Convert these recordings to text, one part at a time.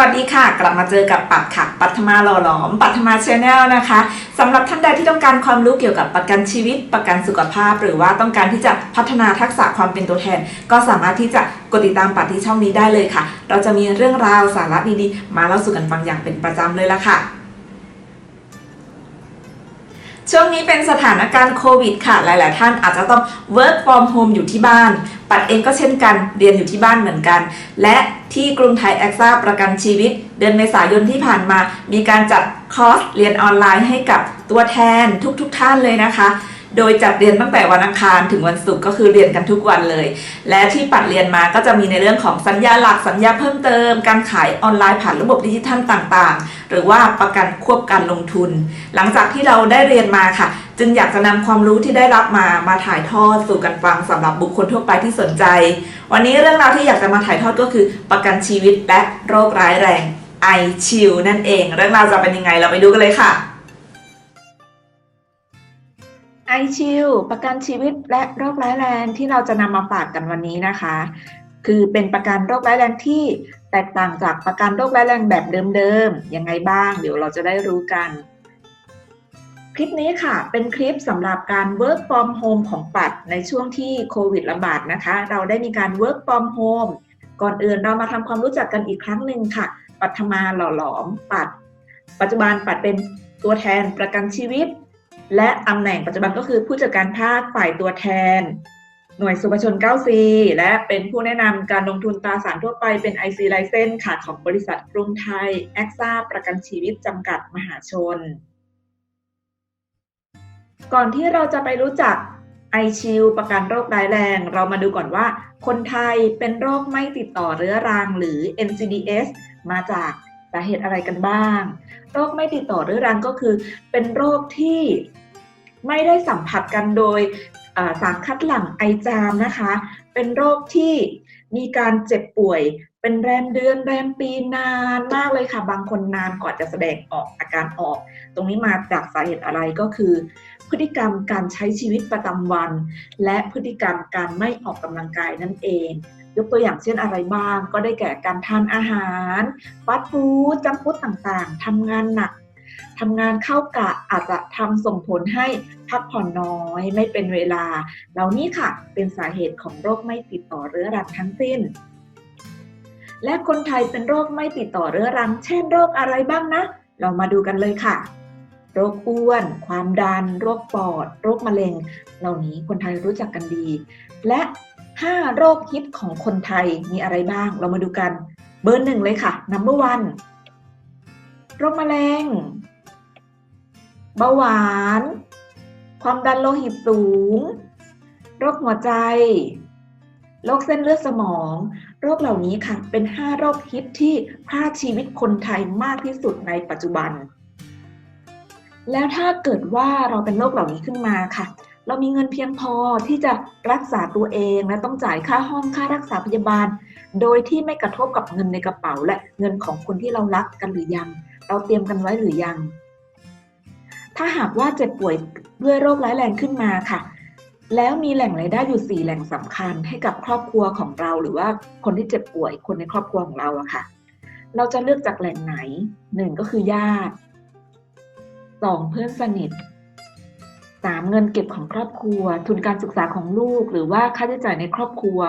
วัสดีค่ะ กลับมาเจอกับปัดค่ะ ปัทมาหล่อหลอม ปัทมาชแนลนะคะสำหรับท่านใดที่ต้องการความรู้เกี่ยวกับประกันชีวิต ประกันสุขภาพ หรือว่าต้องการที่จะพัฒนาทักษะความเป็นตัวแทน ก็สามารถที่จะกดติดตามปัดที่ช่องนี้ได้เลยค่ะ เราจะมีเรื่องราวสาระดีๆ มาเล่าสู่กันฟังอย่างเป็นประจำเลยละค่ะ ช่วงนี้เป็นสถานการณ์โควิดค่ะหลาย ๆ ท่านอาจจะต้อง work from home อยู่ที่บ้าน ปัดเองก็เช่นกันเรียนอยู่ที่บ้านเหมือนกัน และที่กรุงไทยแอคซ่าประกันชีวิต เดือนเมษายนที่ผ่านมา มีการจัดคอร์สเรียนออนไลน์ให้กับตัวแทนทุก ๆ ท่านเลยนะคะ โดยจัดเรียนตั้งแต่วันอังคารถึงวันศุกร์ก็คือเรียนกันทุกวันเลย และที่ปัดเรียนมาก็จะมีในเรื่องของสัญญาหลักสัญญาเพิ่มเติม การขายออนไลน์ผ่านระบบดิจิทัลต่างๆ หรือว่าประกันควบการลงทุน หลังจากที่เราได้เรียนมาค่ะ จึงอยากจะนำความรู้ที่ได้รับมามาถ่ายทอดสู่กันฟังสำหรับบุคคลทั่วไปที่สนใจ วันนี้เรื่องราวที่อยากจะมาถ่ายทอดก็คือ ประกันชีวิตและโรคร้ายแรงไอชิวนั่นเอง เรื่องราวจะเป็นยังไงเราไปดูกันเลยค่ะ ไอชิวประกันชีวิตและโรคร้ายแรงที่เราจะนำมาฝากกันวันนี้นะคะ คือเป็นประกันโรคร้ายแรงที่แตกต่างจากประกันโรคร้ายแรงแบบเดิมๆยังไงบ้าง เดี๋ยวเราจะได้รู้กัน คลิปนี้ค่ะ เป็นคลิปสำหรับการ work from home ของปัดในช่วงที่โควิดระบาดนะคะ เราได้มีการ work from home ก่อนอื่นเรามาทำความรู้จักกันอีกครั้งหนึ่งค่ะ ปัทมาหล่อหลอมปัด ปัจจุบันปัดเป็นตัวแทนประกันชีวิต และตำแหน่งปัจจุบันก็คือผู้จัดการภาคฝ่ายตัวแทน หน่วยสุภชน 9C และเป็นผู้แนะนำการลงทุนตราสารทั่วไปเป็น IC License ค่ะของบริษัทกรุงไทย แอคซ่าประกันชีวิตจำกัดมหาชน ก่อนที่เราจะไปรู้จักไอชิลประกันโรคร้ายแรง เรามาดูก่อนว่า คนไทยเป็นโรคไม่ติดต่อเรื้อรังหรือ NCDs มาจากสาเหตุอะไรกันบ้าง โรคไม่ติดต่อเรื้อรังก็คือ เป็นโรคที่ ไม่ได้สัมผัสกันโดยสารคัดหลั่งไอจามนะคะ เป็นโรคที่มีการเจ็บป่วย เป็นแรมเดือนแรมปีนานมากเลยค่ะ บางคนนานก่อนจะแสดงออกอาการออก ตรงนี้มาจากสาเหตุอะไรก็คือ พฤติกรรมการใช้ชีวิตประจำวัน และพฤติกรรมการไม่ออกกำลังกายนั่นเอง ยกตัวอย่างเช่นอะไรบ้าง ก็ได้แก่การทานอาหารฟาสต์ฟู้ดจังฟู้ดต่างๆทำงานหนัก ทำงานเข้ากะอาจจะทำส่งผลให้พักผ่อนน้อยไม่เป็นเวลาเหล่านี้ค่ะเป็นสาเหตุของโรคไม่ติดต่อเรื้อรังทั้งสิ้น และคนไทยเป็นโรคไม่ติดต่อเรื้อรัง เช่นโรคอะไรบ้างนะ เรามาดูกันเลยค่ะ โรคอ้วน ความดัน โรคปอด โรคมะเร็ง เหล่านี้คนไทยรู้จักกันดี และ 5 โรคฮิตของคนไทยมีอะไรบ้าง เรามาดูกัน เบอร์หนึ่งเลยค่ะ number one โรคมะเร็ง เบาหวาน ความดันโลหิตสูง โรคหัวใจ โรคเส้นเลือดสมอง โรคเหล่านี้ค่ะ เป็น 5 โรคฮิตที่พราชีวิตคนไทยมากที่สุดในปัจจุบัน แล้วถ้าเกิดว่าเราเป็นโรคเหล่านี้ขึ้นมาค่ะ เรามีเงินเพียงพอที่จะรักษาตัวเองและต้องจ่ายค่าห้องค่ารักษาพยาบาล โดยที่ไม่กระทบกับเงินในกระเป๋า และเงินของคนที่เรารักกันหรือยัง เราเตรียมกันไว้หรือยัง ถ้าหากว่าเจ็บป่วยด้วยโรคร้ายแรงขึ้นมาค่ะ แล้วมีแหล่งรายได้อยู่ 4 แหล่งสำคัญให้กับครอบครัวของเรา หรือว่าคนที่เจ็บป่วยคนในครอบครัวของเราอะค่ะ เราจะเลือกจากแหล่งไหนหนึ่งก็คือญาติสองเพื่อนสนิทสามเงินเก็บของครอบครัว ทุนการศึกษาของลูก หรือว่าค่าใช้จ่ายในครอบครัว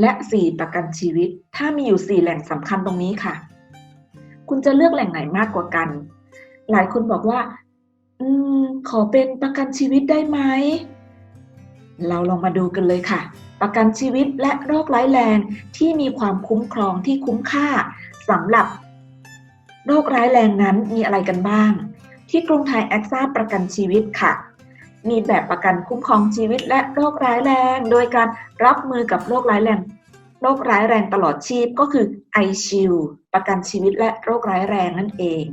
และสี่ประกันชีวิต ถ้ามีอยู่สี่แหล่งสำคัญตรงนี้ค่ะ คุณจะเลือกแหล่งไหนมากกว่ากัน หลายคนบอกว่า อืม ขอเป็นประกันชีวิตได้ไหม เราลองมาดูกันเลยค่ะ ประกันชีวิตและโรคร้ายแรงที่มีความคุ้มครองที่คุ้มค่าสำหรับ โรคร้ายแรงนั้นมีอะไรกันบ้าง ที่กรุงไทยแอคซ่าประกันชีวิตค่ะมีแบบประกันคุ้มครองชีวิตและโรคร้ายแรง โดยการรับมือกับโรคร้ายแรง โรคร้ายแรงตลอดชีพก็คือ i s h i e l ประกันชีวิตและโรคร้ายแรงนั่นเอง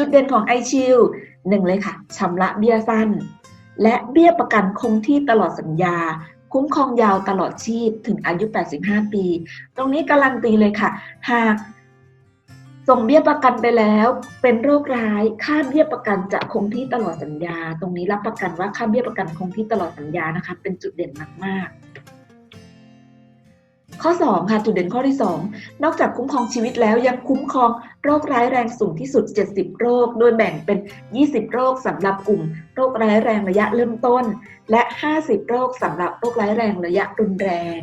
จุดเด่นของ i s h i e l d หนึ่งเลยค่ะชำระเบี้ยสั้น และเบี้ยประกันคงที่ตลอดสัญญา คุ้มครองยาวตลอดชีพถึงอายุ 85 ปี ตรงนี้การันตีเลยค่ะ หากส่งเบี้ยประกันไปแล้วเป็นโรคร้าย ค่าเบี้ยประกันจะคงที่ตลอดสัญญา ตรงนี้รับประกันว่าค่าเบี้ยประกันคงที่ตลอดสัญญานะคะ เป็นจุดเด่นมากๆ ข้อ 2 ค่ะ จุดเด่นข้อที่ 2 นอกจากคุ้มครองชีวิตแล้วยังคุ้มครองโรคร้ายแรงสูงที่สุด 70 โรค โดยแบ่งเป็น 20 โรคสำหรับกลุ่ม โรคร้ายแรงระยะเริ่มต้น และ 50 โรคสำหรับโรคร้ายแรงระยะรุนแรง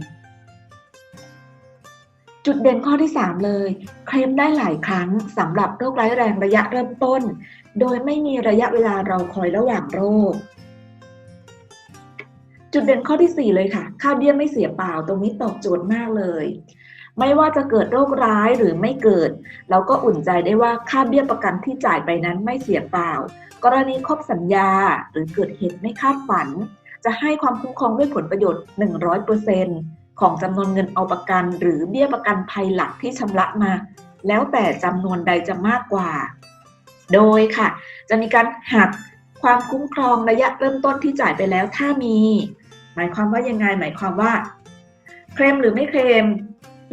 จุดเด่นข้อที่ 3 เลย เคลมได้หลายครั้งสำหรับโรคร้ายแรงระยะเริ่มต้น โดยไม่มีระยะเวลารอคอยระหว่างโรค จุดเด่นข้อที่ 4 เลยค่ะค่าเบี้ยไม่เสียเปล่า ตรงนี้ตอบโจทย์มากเลย ไม่ว่าจะเกิดโรคร้ายหรือไม่เกิด เราก็อุ่นใจได้ว่าค่าเบี้ยประกันที่จ่ายไปนั้นไม่เสียเปล่า กรณีครบสัญญาหรือเกิดเหตุไม่คาดฝัน จะให้ความคุ้มครองด้วยผลประโยชน์ 100%ของจำนวนเงินเอาประกัน หรือเบี้ยประกันภัยหลักที่ชำระมา แล้วแต่จำนวนใดจะมากกว่า โดยค่ะ จะมีการหัก ความคุ้มครองระยะเริ่มต้นที่จ่ายไปแล้วถ้ามี หมายความว่ายังไง หมายความว่า เคลมหรือไม่เคลม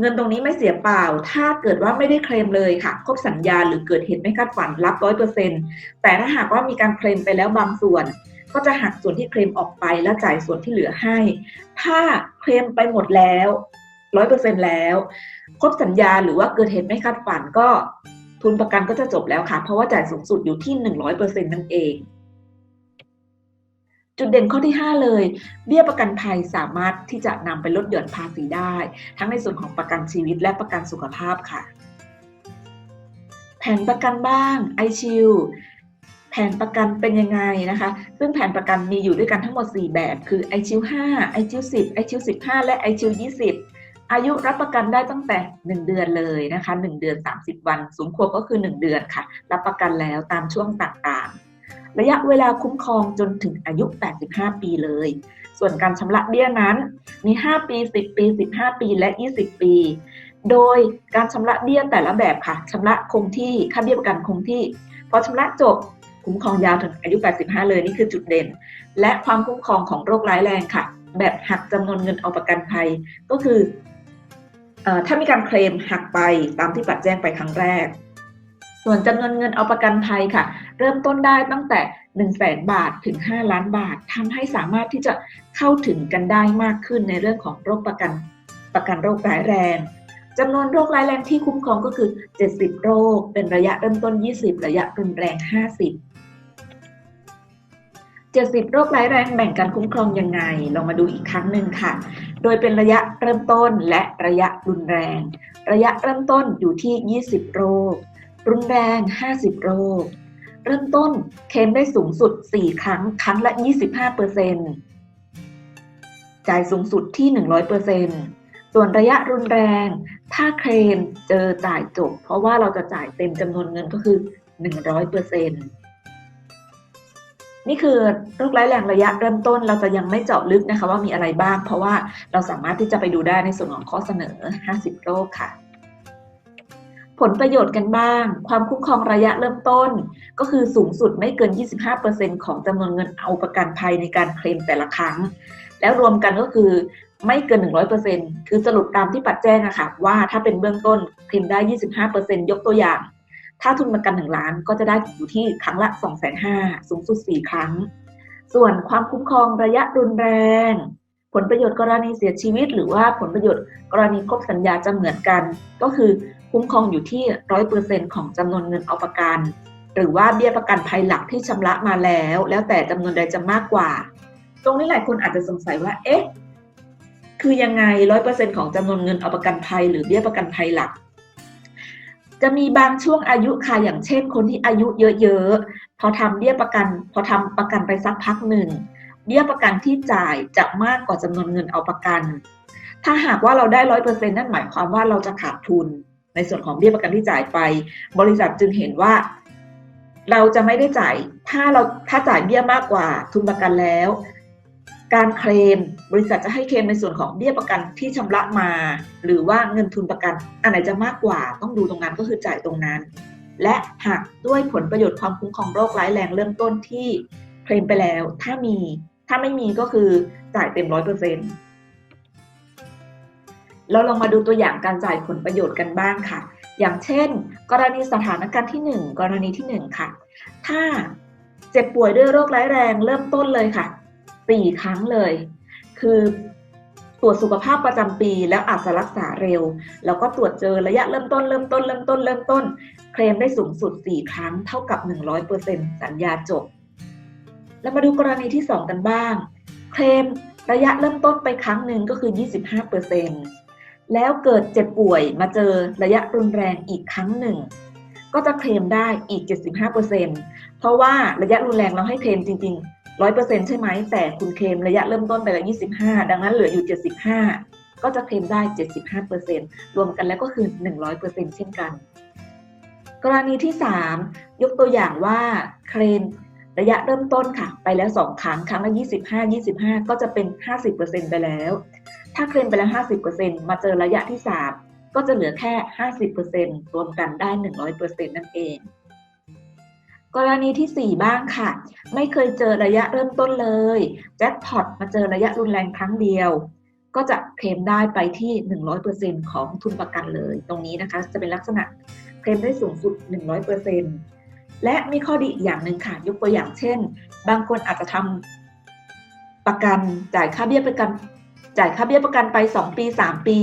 เงินตรงนี้ไม่เสียเปล่า ถ้าเกิดว่าไม่ได้เคลมเลยค่ะ ครบสัญญาหรือเกิดเหตุไม่คาดฝันรับร้อยเปอร์เซ็นต์แต่ถ้าหากว่ามีการเคลมไปแล้วบางส่วน ก็จะหักส่วนที่เคลมออกไปและจ่ายส่วนที่เหลือให้ ถ้าเคลมไปหมดแล้วร้อยเปอร์เซ็นต์แล้ว ครบสัญญาหรือว่าเกิดเหตุไม่คาดฝันก็ทุนประกันก็จะจบแล้วค่ะ เพราะว่าจ่ายสูงสุดอยู่ที่100%นั่นเอง จุดเด่นข้อที่ 5 เลย เบี้ยประกันภัยสามารถที่จะนำไปลดหย่อนภาษีได้ ทั้งในส่วนของประกันชีวิตและประกันสุขภาพค่ะ แผนประกันบ้าง i s h i e l แผนประกันเป็นยังไงนะคะ ซึ่งแผนประกันมีอยู่ด้วยกันทั้งหมด 4 แบบ คือ i s h i e l 5 i s h i e l 10 i s h i e l 15 และ i s h i e l 20 อายุรับประกันได้ตั้งแต่ 1 เดือนเลยนะคะ 1 เดือน 30 วัน สูงขวบก็คือ 1 เดือนค่ะ รับประกันแล้วตามช่วงต่างๆ ระยะเวลาคุ้มครองจนถึงอายุ 85 ปีเลย ส่วนการชำระเบี้ยนั้น มี 5 ปี 10 ปี 15 ปี และ 20 ปี โดยการชำระเบี้ยแต่ละแบบค่ะชำระคงที่ค่าเบี้ยประกันคงที่ พอชำระจบคุ้มครองยาวถึงอายุ 85 เลยนี่คือจุดเด่น และความคุ้มครองของโรคร้ายแรงค่ะ แบบหักจำนวนเงินเอาประกันภัย ก็คือถ้ามีการเคลมหักไปตามที่ปัดแจ้งไปครั้งแรก ส่วนจำนวนเงินเอาประกันภัยค่ะ เริ่มต้นได้ตั้งแต่ 1 0 0 0 0แบาทถึง 5 ล้านบาททำให้สามารถที่จะเข้าถึงกันได้มากขึ้นในเรื่องของโรคประกันประกันโรคร้ายแรงจำนวนโรคร้ายแรงที่คุ้มครองก็คือ 70 โรค เป็นระยะเริ่มต้น 20 ระยะรุนแรง 50 70 โรคร้ายแรงแบ่งการคุ้มครองยังไง ลองมาดูอีกครั้งหนึ่งค่ะ โดยเป็นระยะเริ่มต้นและระยะรุนแรง ระยะเริ่มต้นอยู่ที่ 20 โรค รุนแรง 50 โรค เริ่มต้นเคมได้สูงสุด 4 ครั้ง ครั้งละ 25%จ่ายสูงสุดที่ 100%ส่วนระยะรุนแรง ถ้าเคลมเจอจ่ายจบ เพราะว่าเราจะจ่ายเต็มจำนวนเงินก็คือ 100%นี่คือโรคร้ายแรงระยะเริ่มต้นเราจะยังไม่เจาะลึกนะคะว่ามีอะไรบ้าง เพราะว่าเราสามารถที่จะไปดูได้ในส่วนของข้อเสนอ 50 โรคค่ะ ผลประโยชน์กันบ้าง ความคุ้มครองระยะเริ่มต้น ก็คือสูงสุดไม่เกิน 25%ของจำนวนเงินเอาประกันภัยในการเคลมแต่ละครั้ง แล้วรวมกันก็คือไม่เกิน 100%คือสรุปตามที่ปัดแจ้งอะค่ะว่าถ้าเป็นเบื้องต้นเคลมได้ 25%ยกตัวอย่าง ถ้าทุนประกัน 1 ล้านก็จะได้อยู่ที่ครั้งละ 2 5 0 0 0สูงสุด 4 ครั้ง ส่วนความคุ้มครองระยะรุนแรง ผลประโยชน์กรณีเสียชีวิต หรือว่าผลประโยชน์กรณีครบสัญญาจะเหมือนกัน ก็คือ คุ้มครองอยู่ที่100%ของจำนวนเงินเอาประกัน หรือว่าเบี้ยประกันภัยหลักที่ชำระมาแล้ว แล้วแต่จำนวนใดจะมากกว่า ตรงนี้หลายคนอาจจะสงสัยว่า เอ๊ะ คือยังไง100%ของจำนวนเงินเอาประกันภัยหรือเบี้ยประกันภัยหลัก จะมีบางช่วงอายุค่ะอย่างเช่น คนที่อายุเยอะๆ พอทำเบี้ยประกัน พอทำประกันไปสักพักหนึ่งเบี้ยประกันที่จ่ายจะมากกว่าจำนวนเงินเอาประกัน ถ้าหากว่าเราได้ร้อยเปอร์เซ็นต์นั่นหมายความว่าเราจะขาดทุน ในส่วนของเบี้ยประกันที่จ่ายไป บริษัทจึงเห็นว่า เราจะไม่ได้จ่ายถ้าเราถ้าจ่ายเบี้ยมากกว่าทุนประกันแล้ว การเคลมบริษัทจะให้เคลมในส่วนของเบี้ยประกันที่ชำระมา หรือว่าเงินทุนประกันอันไหนจะมากกว่า ต้องดูตรงนั้นก็คือจ่ายตรงนั้น และหักด้วยผลประโยชน์ความคุ้มครองโรคร้ายแรงเริ่มต้นที่เคลมไปแล้ว ถ้ามีถ้าไม่มีก็คือจ่ายเต็มร้อยเปอร์เซ็นต์ เราลองมาดูตัวอย่างการจ่ายผลประโยชน์กันบ้างค่ะ อย่างเช่น กรณีสถานการณ์ที่ 1 กรณีที่ 1 ค่ะ ถ้าเจ็บป่วยด้วยโรคร้ายแรงเริ่มต้นเลยค่ะ 4 ครั้งเลย คือตรวจสุขภาพประจำปีแล้วอาจจะรักษาเร็ว แล้วก็ตรวจเจอระยะเริ่มต้นเริ่มต้นเริ่มต้นเริ่มต้น เคลมได้สูงสุด 4 ครั้งเท่ากับ 100%สัญญาจบ แล้วมาดูกรณีที่ 2 กันบ้าง เคลมระยะเริ่มต้นไปครั้งหนึ่งก็คือ 25% แล้วเกิดเจ็บป่วยมาเจอระยะรุนแรงอีกครั้งหนึ่ง ก็จะเคลมได้อีก 75%เพราะว่าระยะรุนแรงเราให้เคลมจริง ๆ 100%ใช่ไหมแต่คุณเคลมระยะเริ่มต้นไปแล้ว 25 ดังนั้นเหลืออยู่ 75 ก็จะเคลมได้ 75%รวมกันแล้วก็คือ 100%เช่นกัน กรณีที่ 3 ยกตัวอย่างว่าเคลมระยะเริ่มต้นค่ะ ไปแล้ว 2 ครั้งครั้งละ25 25 ก็จะเป็น 50%ไปแล้ว ถ้าเคลมไปแล้ว 50%มาเจอระยะที่ 3 ก็จะเหลือแค่ 50%รวมกันได้ 100%นั่นเอง กรณีที่ 4 บ้างค่ะ ไม่เคยเจอระยะเริ่มต้นเลย แจ็คพอตมาเจอระยะรุนแรงครั้งเดียว ก็จะเคลมได้ไปที่ 100%ของทุนประกันเลย ตรงนี้นะคะจะเป็นลักษณะเคลมได้สูงสุด 100%และมีข้อดีอีกอย่างหนึ่งค่ะยกตัวอย่างเช่น บางคนอาจจะทำประกันจ่ายค่าเบี้ยประกัน จ่ายค่าเบี้ยประกันไป 2 ปี 3 ปี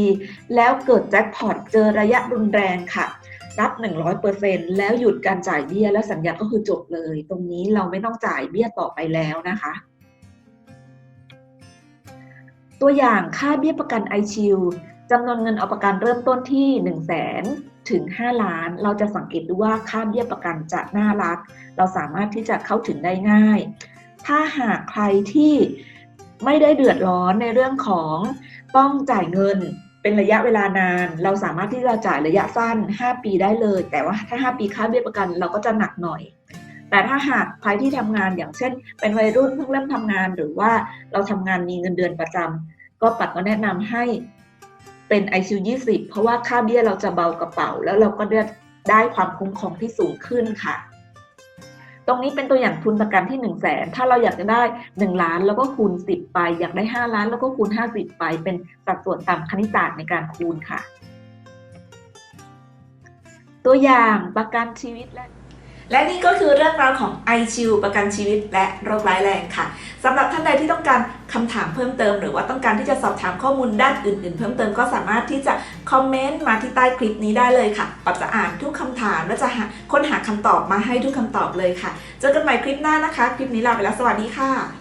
แล้วเกิดแจ็คพอตเจอระยะรุนแรงค่ะ รับ 100%แล้วหยุดการจ่ายเบี้ยแล้วสัญญาก็คือจบเลย ตรงนี้เราไม่ต้องจ่ายเบี้ยต่อไปแล้วนะคะ ตัวอย่างค่าเบี้ยประกัน i s h i e l d จำนวนเงินเอาประกันเริ่มต้นที่ 1 0 0 0 0แสนถึง 5 ล้าน เราจะสังเกตดูว่าค่าเบี้ยประกันจะน่ารัก เราสามารถที่จะเข้าถึงได้ง่าย ถ้าหากใครที่ ไม่ได้เดือดร้อนในเรื่องของต้องจ่ายเงินเป็นระยะเวลานาน เราสามารถที่จะจ่ายระยะสั้น 5 ปีได้เลย แต่ว่าถ้า 5 ปีค่าเบี้ยประกันเราก็จะหนักหน่อย แต่ถ้าหากใครที่ทำงานอย่างเช่น เป็นวัยรุ่นเพิ่งเริ่มทำงาน หรือว่าเราทำงานมีเงินเดือนประจำก็ปัดก็แนะนำให้เป็น ICU 20 เพราะว่าค่าเบี้ยเราจะเบากระเป๋า แล้วเราก็ได้ได้ความคุ้มครองที่สูงขึ้นค่ะ ตรงนี้เป็นตัวอย่างทุนประกันที่1นึ่งแสนถ้าเราอยากจะได้ 1 ล้านแล้วก็คูณ 10 ไป อยากได้ 5 ล้านแล้วก็คูณ 50 ไป เป็นสัดส่วนตามคณิตศาสตร์ในการคูณค่ะ ตัวอย่างประกันชีวิตและ และนี่ก็คือเรื่องราวของ i s h i e l d ประกันชีวิตและโรคร้ายแรงค่ะสำหรับท่านใดที่ต้องการคำถามเพิ่มเติม หรือว่าต้องการที่จะสอบถามข้อมูลด้านอื่น ๆ เพิ่มเติมก็สามารถที่จะคอมเมนต์มาที่ใต้คลิปนี้ได้เลยค่ะปอบจะอ่านทุกคำถามและจะหาค้นหาคำตอบมาให้ทุกคำตอบเลยค่ะ เจอกันใหม่คลิปหน้านะคะ คลิปนี้ลาไปแล้วสวัสดีค่ะ